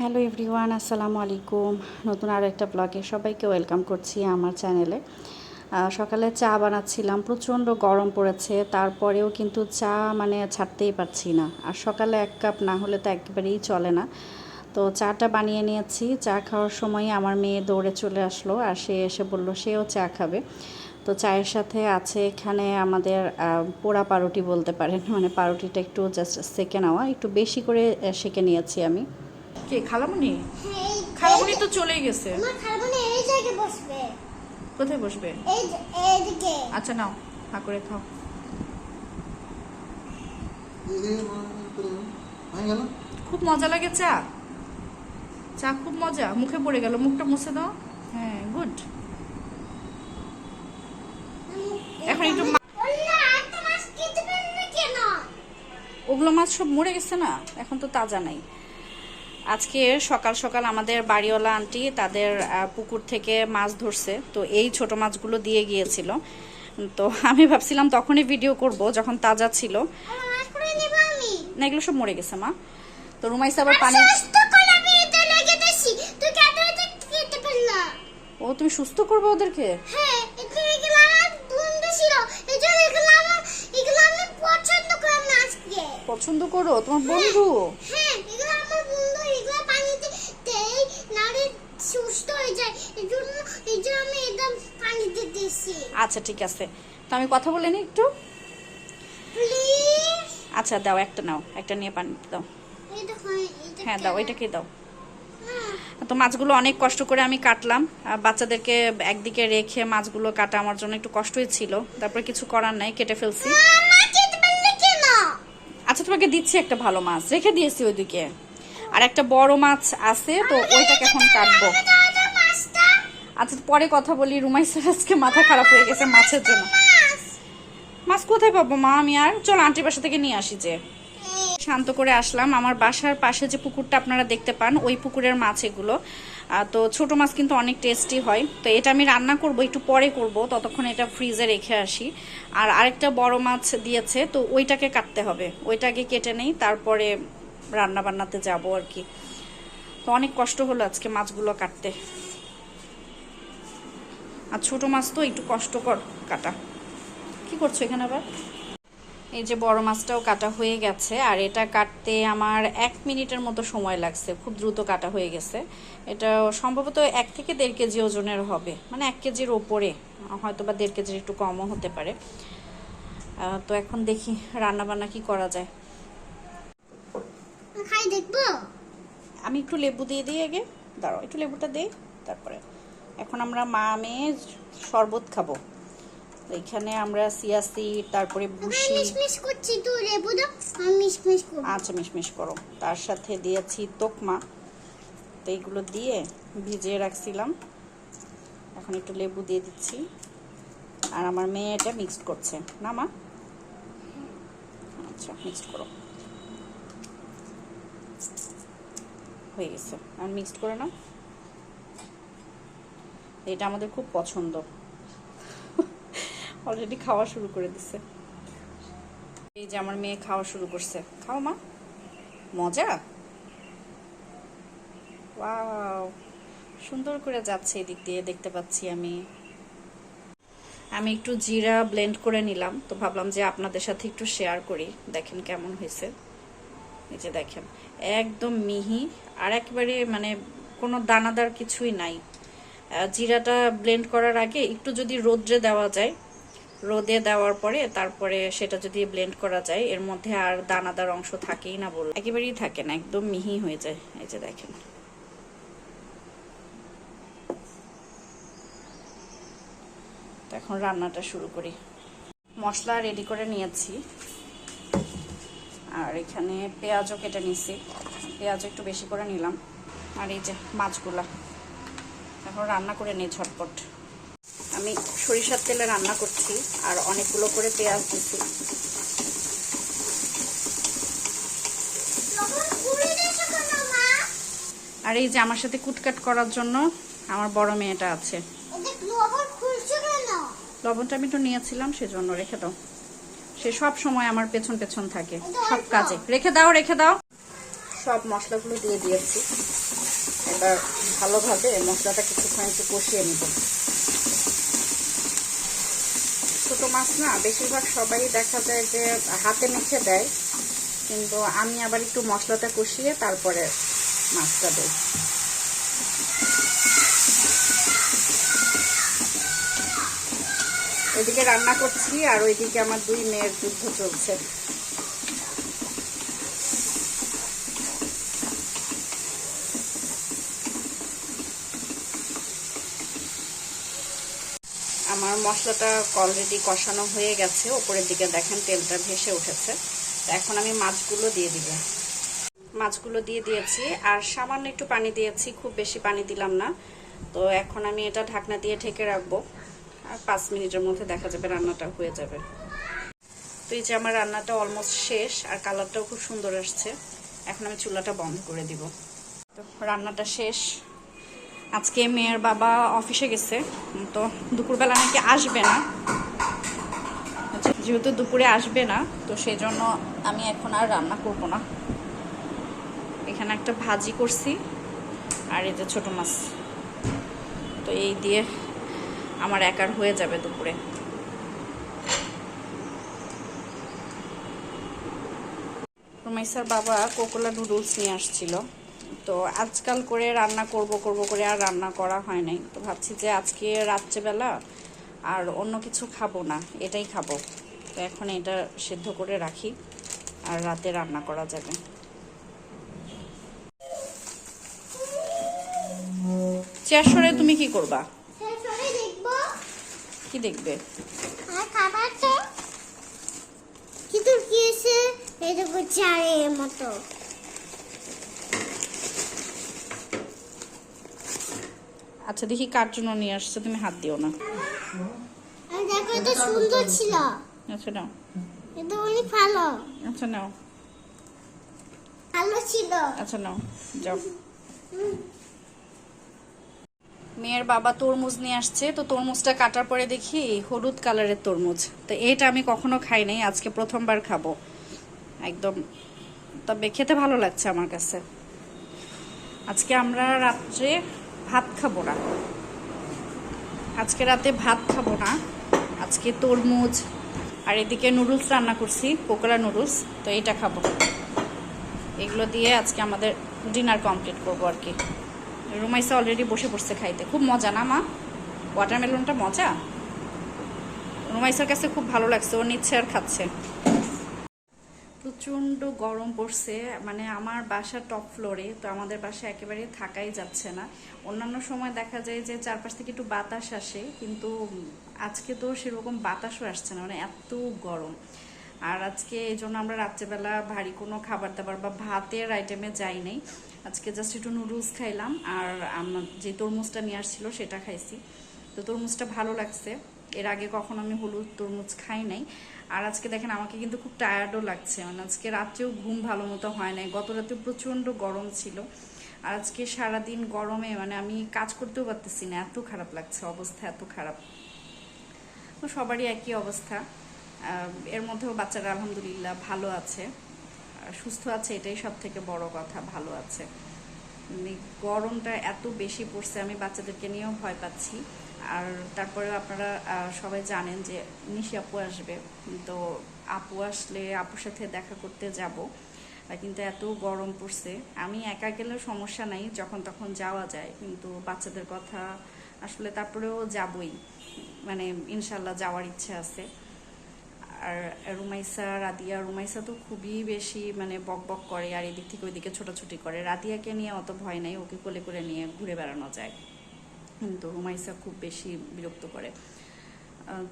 Hello everyone, আসসালামু আলাইকুম। নতুন আরও একটা ব্লগে সবাইকে ওয়েলকাম করছি আমার চ্যানেলে। সকালে চা বানাচ্ছিলাম, প্রচণ্ড গরম পড়েছে, তারপরেও কিন্তু চা মানে ছাড়তেই পারছি না। আর সকালে এক কাপ না হলে তো একেবারেই চলে না। তো চাটা বানিয়ে নিয়েছি, চা খাওয়ার সময় আমার মেয়ে দৌড়ে চলে আসলো আর সে এসে বলল, সেও চা খাবে। তো চায়ের সাথে আছে এখানে আমাদের পোড়া পাউরুটি বলতে পারেন। মানে পাউরুটিটা একটু জাস্ট সেকে নেওয়া, একটু বেশি করে সেকে নিয়েছি আমি। কে খালামুনি? হ্যাঁ, খালামুনি তো চলেই গেছে। আমার খালামণি এই জায়গায় বসবে। কোথায় বসবে? এই এইদিকে আচ্ছা নাও হা করে খাও। খুব মজা লাগে চা। চা খুব মজা মুখে পড়ে গেল মুখটা মুছে দাও। হ্যাঁ গুড। এখন একটু? ওগুলো মাছ সব মরে গেছে না এখন তো তাজা নাই। আজকে সকাল সকাল আমাদের বাড়িওয়ালা আন্টি তাদের পুকুর থেকে মাছ ধরছে। তো এই ছোট মাছগুলো দিয়ে গিয়েছিল। তো আমি ভাবছিলাম তখনই ভিডিও করব যখন তাজা ছিল। না এগুলো সব মরে গেছে মা। তো রুমাইসা আবার পানি পারলা? ও তুমি সুস্থ করবে ওদেরকে? হ্যাঁ, পছন্দ করি মাছকে। পছন্দ করো? তোমার বন্ধু হ্যাঁ, এগুলো আমার বন্ধু, এগুলো পানিতে দেই, নাহলে সুস্থ হয়ে যায়। এই জন্য- এই জন্য আমি এটা পানিতে দিছি। আচ্ছা ঠিক আছে। তো আমি কথা বলে নি একটু? আচ্ছা দাও একটা নাও একটা নিয়ে পানি দাও। হয়, দাও? ওইটাকে দাও। তো মাছগুলো অনেক কষ্ট করে আমি কাটলাম আর বাচ্চাদেরকে একদিকে রেখে মাছগুলো কাটা আমার জন্য একটু কষ্টই ছিল। তারপরে কিছু করার নাই কেটে ফেলছি? আচ্ছা তোমাকে দিচ্ছি একটা ভালো মাছ রেখে দিয়েছি ওইদিকে। আর একটা বড় মাছ আছে তো ওইটাকে এখন কাটবো। আচ্ছা পরে কথা বলি। রুমাইসার আজকে মাথা খারাপ হয়ে গেছে মাছের জন্য। মাছ কোথায় পাবো মা আমি আর? চলো আন্টির বাসা থেকে নিয়ে আসি যে। শান্ত করে আসলাম। আমার বাসার পাশে যে পুকুরটা আপনারা দেখতে পান, ওই পুকুরের মাছ এগুলো। তো ছোট মাছ কিন্তু অনেক টেস্টি হয়। তো এটা আমি রান্না করব, একটু পরে করব। ততক্ষণ এটা ফ্রিজে রেখে আসি। আর আরেকটা বড় মাছ দিয়েছে, তো ওইটাকে কাটতে হবে। ওইটাকে কেটে নেই, তারপরে রান্না বান্নাতে যাব আর কি। তো অনেক কষ্ট হলো আজকে মাছগুলো কাটতে। আর ছোট মাছ তো একটু কষ্টকর কাটা। কি করছ এখানে আবার? এই যে বড় মাছটাও কাটা হয়ে গেছে আর এটা কাটতে আমার এক মিনিটের মতো সময় লাগছে খুব দ্রুত কাটা হয়ে গেছে। এটা সম্ভবত এক থেকে দেড় কেজি ওজনের হবে মানে এক কেজির ওপরে হয়তো বা দেড় কেজির একটু কমও হতে পারে। তো এখন দেখি রান্না বান্না কি করা যায়। খাই আমি একটু লেবু দিয়ে দিই আগে দাঁড়াও একটু লেবুটা দিই তারপরে। এখন আমরা মা মেয়ে শরবত খাব। এখানে আমরা সিয়াসি তারপরে করব। আচ্ছা মিশমিশ করো। তার সাথে দিয়েছি তোকমা। তো এইগুলো দিয়ে ভিজিয়ে রাখছিলাম। এখন একটু লেবু দিয়ে দিচ্ছি। আর আমার মেয়ে এটা মিক্সড করছে। না মা? আচ্ছা মিক্সড করো। হয়ে গেছে। আর মিক্সড করে নাও। এটা আমাদের খুব পছন্দ। অলরেডি খাওয়া শুরু করে দিছে। এই যে আমার মেয়ে খাওয়া শুরু করছে। খাও মা। মজা? সুন্দর করে যাচ্ছে এদিক দিয়ে, দেখতে পাচ্ছি আমি। আমি একটু জিরা ব্লেন্ড করে নিলাম, তো ভাবলাম যে আপনাদের সাথে একটু শেয়ার করি, দেখেন কেমন হয়েছে। এই যে দেখেন, একদম মিহি, আর একবারে মানে কোনো দানাদার কিছুই নাই। জিরাটা ব্লেন্ড করার আগে একটু যদি রোদ্রে দেওয়া যায়, রোদে দেওয়ার পরে তারপরে সেটা যদি ব্লেন্ড করা যায়, এর মধ্যে আর দানাদার অংশ থাকেই না বল একেবারেই থাকে না, একদম মিহি হয়ে যায়, এই যে দেখেন। এখন রান্নাটা শুরু করি। মশলা রেডি করে নিয়েছি। আর এখানে পেঁয়াজও কেটে নিছি পেঁয়াজও একটু বেশি করে নিলাম। আর এই যে মাছগুলা। এখন রান্না করে নিই ঝটপট আমি সরিষার তেলে রান্না করছি, আর অনেকগুলো করে পেঁয়াজ দিচ্ছি? আর এই যে আমার সাথে কুটকাট করার জন্য আমার বড় মেয়েটা আছে? লবণটা আমি একটু নিয়েছিলাম, সেজন্য রেখে দাও সে সব সময় আমার পেছন পেছন থাকে, সব কাজে রেখে দাও রেখে দাও সব মশলাগুলো দিয়ে দিয়েছি। এবার ভালোভাবে মশলাটা কিছুক্ষণ একটু কষিয়ে নিব। ছোটো মাছ না, বেশিরভাগ সবাই দেখা যায় যে হাতে মেখে দেয়, কিন্তু আমি আবার একটু মশলাটা কষিয়ে তারপরে মাছটা দেই। এদিকে রান্না করছি আর ওইদিকে আমার দুই মেয়ের যুদ্ধ চলছে। আমার মশলাটা অলরেডি কষানো হয়ে গেছে। ওপরের দিকে দেখেন, তেলটা ভেসে উঠেছে। তো এখন আমি মাছগুলো দিয়ে দিব। মাছগুলো দিয়ে দিয়েছি, আর সামান্য একটু পানি দিয়েছি, খুব বেশি পানি দিলাম না। তো এখন আমি এটা ঢাকনা দিয়ে ঢেকে রাখব। আর পাঁচ মিনিটের মধ্যে দেখা যাবে রান্নাটা হয়ে যাবে। তো এই যে আমার রান্নাটা অলমোস্ট শেষ, আর কালারটাও খুব সুন্দর আসছে। এখন আমি চুলাটা বন্ধ করে দিব। তো রান্নাটা শেষ। আজকে মেয়ের বাবা অফিসে গেছে, তো দুপুরবেলা নাকি আসবে না। যেহেতু দুপুরে আসবে না, তো সেই জন্য আমি এখন আর রান্না করব না। এখানে একটা ভাজি করছি, আর এই যে ছোট মাছ। তো এই দিয়ে আমার একার হয়ে যাবে দুপুরে। রুমাইসার বাবা কোকোলা নুডলস নিয়ে আসছিল। তো আজকাল করে রান্না করব করব করে আর রান্না করা হয় নাই। তো ভাবছি যে আজকে রাত্রেবেলা আর অন্য কিছু খাব না এটাই খাব। তো এখন এটা সেদ্ধ করে রাখি আর রাতে রান্না করা যাবে। চেয়ার তুমি কি করবা? কি দেখবে? খাবার তো? কিন্তু কি এসে এরকম চারের মতো। আচ্ছা দেখি কার জন্য নিয়ে আসছে তুমি হাত দিও না। দেখো এটা সুন্দর ছিল। আচ্ছা নাও। এটা অনেক ভালো। আচ্ছা নাও। ভালো ছিল। আচ্ছা নাও যাও। মেয়ের বাবা তরমুজ নিয়ে আসছে তো তরমুজটা কাটার পরে দেখি হলুদ কালারের তরমুজ। তো এটা আমি কখনো খাই নাই আজকে প্রথমবার খাব। একদম তবে খেতে ভালো লাগছে আমার কাছে। আজকে আমরা রাত্রে ভাত খাব না। আজকে রাতে ভাত খাব না। আজকে তরমুজ আর এদিকে নুডলস রান্না করছি, পোকোড়া নুডলস, তো এটা খাব। এগুলো দিয়ে আজকে আমাদের ডিনার কমপ্লিট করব আর কি। রুমাইসা অলরেডি বসে পড়ছে খাইতে। খুব মজা না মা? ওয়াটারমেলনটা মজা? রুমাইসার কাছে খুব ভালো লাগছে, ও নিচ্ছে আর খাচ্ছে। প্রচণ্ড গরম পড়ছে মানে আমার বাসা টপ ফ্লোরে তো আমাদের বাসা একেবারে থাকাই যাচ্ছে না। অন্যান্য সময় দেখা যায় যে চারপাশ থেকে একটু বাতাস আসে, কিন্তু আজকে তো সেরকম বাতাসও আসছে না মানে এত গরম। আর আজকে এই জন্য আমরা রাত্রেবেলা ভারী কোনো খাবার দাবার বা ভাতের আইটেমে যাই নাই। আজকে জাস্ট একটু নুডলস খাইলাম, আর আমার যে তরমুজটা নিয়ে আসছিল সেটা খাইছি। তো তরমুজটা ভালো লাগছে। এর আগে কখনো আমি হলুদ তরমুজ খাই নাই। আর আজকে দেখেন আমাকে কিন্তু খুব টায়ার্ডও লাগছে। মানে আজকে রাত্রেও ঘুম ভালো মতো হয় নাই। গত রাতে প্রচণ্ড গরম ছিল। আর আজকে সারাদিন গরমে মানে আমি কাজ করতেও পারতেছি না। এত খারাপ লাগছে, অবস্থা এত খারাপ। সবারই একই অবস্থা। এর মধ্যেও বাচ্চারা আলহামদুলিল্লাহ ভালো আছে। সুস্থ আছে এটাই সব থেকে বড় কথা, ভালো আছে। মানে গরমটা এত বেশি পড়ছে, আমি বাচ্চাদেরকে নিয়েও ভয় পাচ্ছি। আর তারপরেও আপনারা সবাই জানেন যে নিশি আপু আসবে। তো আপু আসলে আপুর সাথে দেখা করতে যাব। কিন্তু এত গরম পড়ছে। আমি একা গেলে সমস্যা নাই, যখন তখন যাওয়া যায়। কিন্তু বাচ্চাদের কথা আসলে তারপরেও যাবই। মানে ইনশাল্লাহ যাওয়ার ইচ্ছে আছে। আর রুমাইসা, রাদিয়া, রুমাইসা তো খুবই বেশি মানে বক বক করে, আর এদিক থেকে ওইদিকে ছোটাছুটি করে। রাদিয়াকে নিয়ে অত ভয় নাই, ওকে কোলে করে নিয়ে ঘুরে বেড়ানো যায়। কিন্তু রুমাইসা খুব বেশি বিরক্ত করে।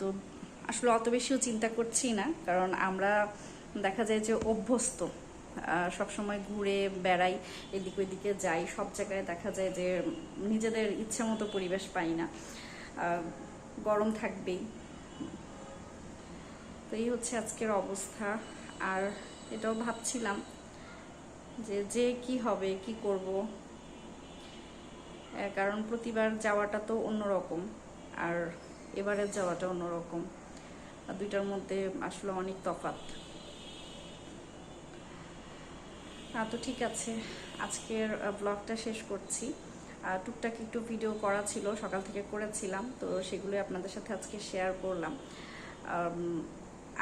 তো আসলে অত বেশিও চিন্তা করছি না, কারণ আমরা দেখা যায় যে অভ্যস্ত সবসময় ঘুরে বেড়াই, এদিক ওইদিকে যাই, সব জায়গায় দেখা যায় যে নিজেদের ইচ্ছে মতো পরিবেশ পাই না। গরম থাকবেই। তো এই হচ্ছে আজকের অবস্থা, আর এটাও ভাবছিলাম যে যে কি হবে, কি করব? কারণ প্রতিবার যাওয়াটা তো অন্যরকম আর এবারের যাওয়াটা অন্যরকম। দুইটার মধ্যে আসলে অনেক আহ, তো ঠিক আছে আজকের ব্লগটা শেষ করছি। টুকটাক একটু ভিডিও করা ছিল সকাল থেকে করেছিলাম তো সেগুলোই আপনাদের সাথে আজকে শেয়ার করলাম।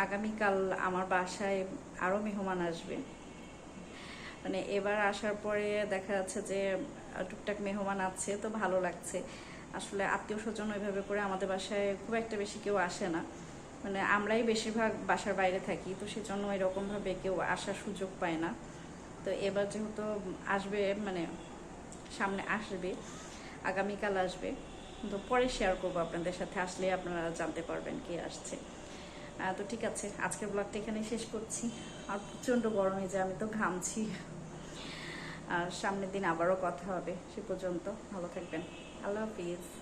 আগামীকাল আমার বাসায় আরও মেহমান আসবে। মানে এবার আসার পরে দেখা যাচ্ছে যে টুকটাক মেহমান আছে, তো ভালো লাগছে। আসলে আত্মীয় স্বজন ওইভাবে করে আমাদের বাসায় খুব একটা বেশি কেউ আসে না। মানে আমরাই বেশিরভাগ বাসার বাইরে থাকি, তো সেজন্য এরকমভাবে কেউ আসার সুযোগ পায় না। তো এবার যেহেতু আসবে মানে সামনে আসবে, আগামীকাল আসবে, তো পরে শেয়ার করব আপনাদের সাথে আসলে আপনারা জানতে পারবেন কে আসছে। তো ঠিক আছে, আজকের ব্লগটা এখানেই শেষ করছি। আর প্রচণ্ড গরমে যে, আমি তো ঘামছি। আর সামনের দিন আবারও কথা হবে। সে পর্যন্ত ভালো থাকবেন। আল্লাহ হাফিজ।